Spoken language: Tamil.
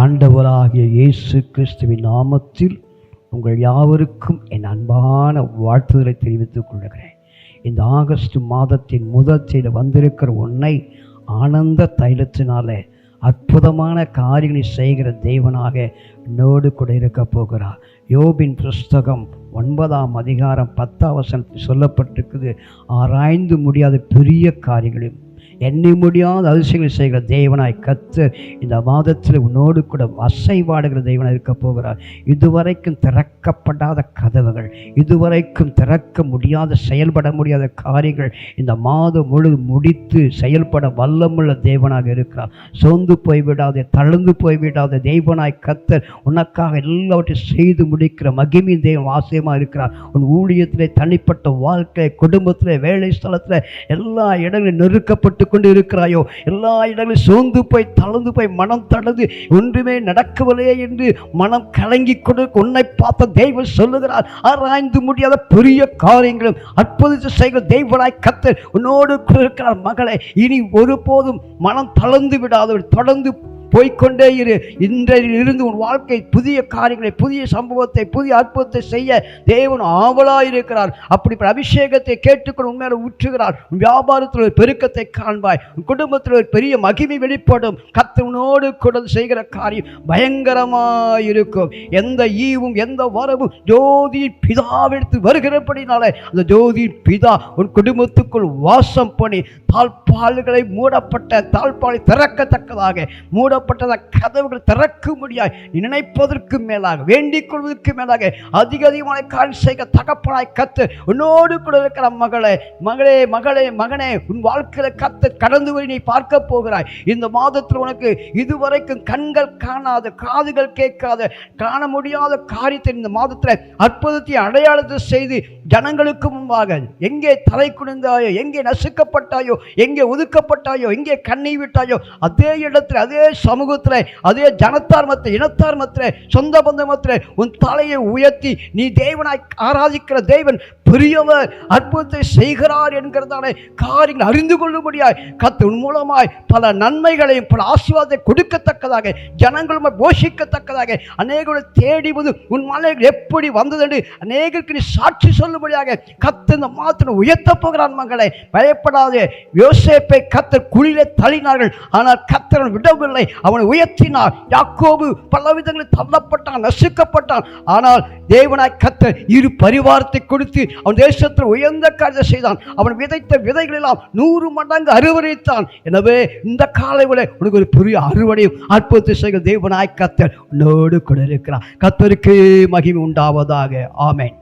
ஆண்டவராகிய இயேசு கிறிஸ்துவின் நாமத்தில் உங்கள் யாவருக்கும் என் அன்பான வாழ்த்துதலை தெரிவித்துக் கொள்கிறேன். இந்த ஆகஸ்ட் மாதத்தின் முதல் செய்த வந்திருக்கிற உன்னை ஆனந்த தைலத்தினாலே அற்புதமான காரியங்களை செய்கிற தெய்வனாக நோடு கூட இருக்க போகிறார். யோபின் புஸ்தகம் ஒன்பதாம் அதிகாரம் பத்தாம் வசனத்தில் சொல்லப்பட்டிருக்குது ஆராய்ந்து முடியாத பெரிய காரியங்களையும் எண்ணி முடியாத அதிசயங்களை செய்கிற தேவனாய் கத்தர் இந்த மாதத்தில் உன்னோடு கூட அசைவாடுகிற தேவனாய் இருக்க போகிறார். இதுவரைக்கும் திறக்கப்படாத கதவுகள் இதுவரைக்கும் திறக்க முடியாத செயல்பட முடியாத காரியங்கள் இந்த மாதம் முழு முடித்து செயல்பட வல்லமுள்ள தேவனாக இருக்கிறார். சோர்ந்து போய்விடாதே தழுந்து போய்விடாத தெய்வனாய் கத்தர் உனக்காக எல்லாவற்றையும் செய்து முடிக்கிற மகிமின் தெய்வம் ஆசையமாக இருக்கிறார். உன் ஊழியத்திலே தனிப்பட்ட வாழ்க்கை குடும்பத்தில் வேலை ஸ்தலத்தில் எல்லா இடங்களிலும் நெருக்கப்பட்டு கொண்டு இருக்கிறாயோ எல்லா இடங்களிலும் சோர்ந்து போய் தளர்ந்து போய் மனம் தளர்ந்து ஒன்றுமே நடக்கவில்லையே என்று மனம் கலங்கி கொண்டு உன்னை பார்த்த தெய்வம் சொல்லுகிறார். ஆராய்ந்து முடியாத பெரிய காரியங்களும் அற்புத செய்கிற தெய்வனாய் கத்தர் உன்னோடு இருக்கிறார். மகளை இனி ஒருபோதும் மனம் தளர்ந்து விடாதவர் தொடர்ந்து போய்க்கொண்டே இரு. இன்றையிலிருந்து உன் வாழ்க்கை புதிய காரியங்களை புதிய சம்பவத்தை புதிய அற்புதத்தை செய்ய தேவன் ஆவலாக இருக்கிறார் அப்படிப்பட்ட அபிஷேகத்தை கேட்டுக்கொண்டு உண்மையில ஊற்றுகிறார். உன் வியாபாரத்தில் ஒரு பெருக்கத்தை காண்பாய். உன் குடும்பத்தில் ஒரு பெரிய மகிமை வெளிப்படும். கத்தவனோடு கூட செய்கிற காரியம் பயங்கரமாக இருக்கும் எந்த ஈவும் எந்த வரவும் ஜோதி பிதாவெடுத்து வருகிறபடினாலே அந்த ஜோதி பிதா உன் குடும்பத்துக்குள் வாசம் பண்ணி தாழ்பால்களை மூடப்பட்ட தாழ்பாலை திறக்கத்தக்கதாக மூட மூடப்பட்டத கதவுகள் திறக்க முடியாது நினைப்பதற்கு மேலாக வேண்டிக் கொள்வதற்கு மேலாக அதிக அதிகமான காரியம் செய்க தகப்பனாய் கத்து உன்னோடு கூட இருக்கிற மகளே மகளே மகளே மகனே உன் வாழ்க்கையில கத்து கடந்து வழி நீ பார்க்க போகிறாய். இந்த மாதத்தில் உனக்கு இதுவரைக்கும் கண்கள் காணாத காதுகள் கேட்காத காண முடியாத காரியத்தை இந்த மாதத்தில் அற்புதத்தை அடையாளத்தை செய்து ஜனங்களுக்கு முன்பாக எங்கே தலை குனிந்தாயோ எங்கே நசுக்கப்பட்டாயோ எங்கே ஒதுக்கப்பட்டாயோ எங்கே கண்ணை விட்டாயோ அதே இடத்துல அதே சமூகத்தில் அதே ஜனத்தார் மத்திய இனத்தார் மத்திய சொந்த பந்த மத்திய உன் தலையை உயர்த்தி நீ தேவனாய் ஆராதிக்கிற தேவன் பெரியவர் அற்புதத்தை செய்கிறார் என்கிறதான காரியங்கள் அறிந்து கொள்ளும்படியாய் கத்தின் மூலமாய் பல நன்மைகளையும் பல ஆசீர்வாதத்தை கொடுக்கத்தக்கதாக ஜனங்களும் போஷிக்கத்தக்கதாக அநேகரை தேடி வந்து உன் மலைகள் எப்படி வந்ததென்று அநேகருக்கு நீ சாட்சி சொல்லும்படியாக கத்து இந்த மாத்திரம் உயர்த்த போகிறான் மகளை பயப்படாது. யோசேப்பை கத்தர் குழியிலே தள்ளினார்கள். ஆனால் கத்தரன் விடவில்லை. அவனை உயர்த்தினார். யாக்கோபு பல விதங்களில் தள்ளப்பட்டான் நசுக்கப்பட்டான். ஆனால் தேவனாய் கத்தர் இரு பரிவாரத்தை கொடுத்து அவன் தேசத்தில் உயர்ந்த காரியத்தை செய்தான். அவன் விதைத்த விதைகளெல்லாம் நூறு மடங்கு அறுவடைத்தான். எனவே இந்த காலை விட உனக்கு ஒரு பெரிய அறுவடையும் அற்புதத்தை செய்கிற தேவனாய் கத்தர் உன்னோடு கூட இருக்கிறான் கத்தருக்கு மகிமை உண்டாவதாக. ஆமேன்.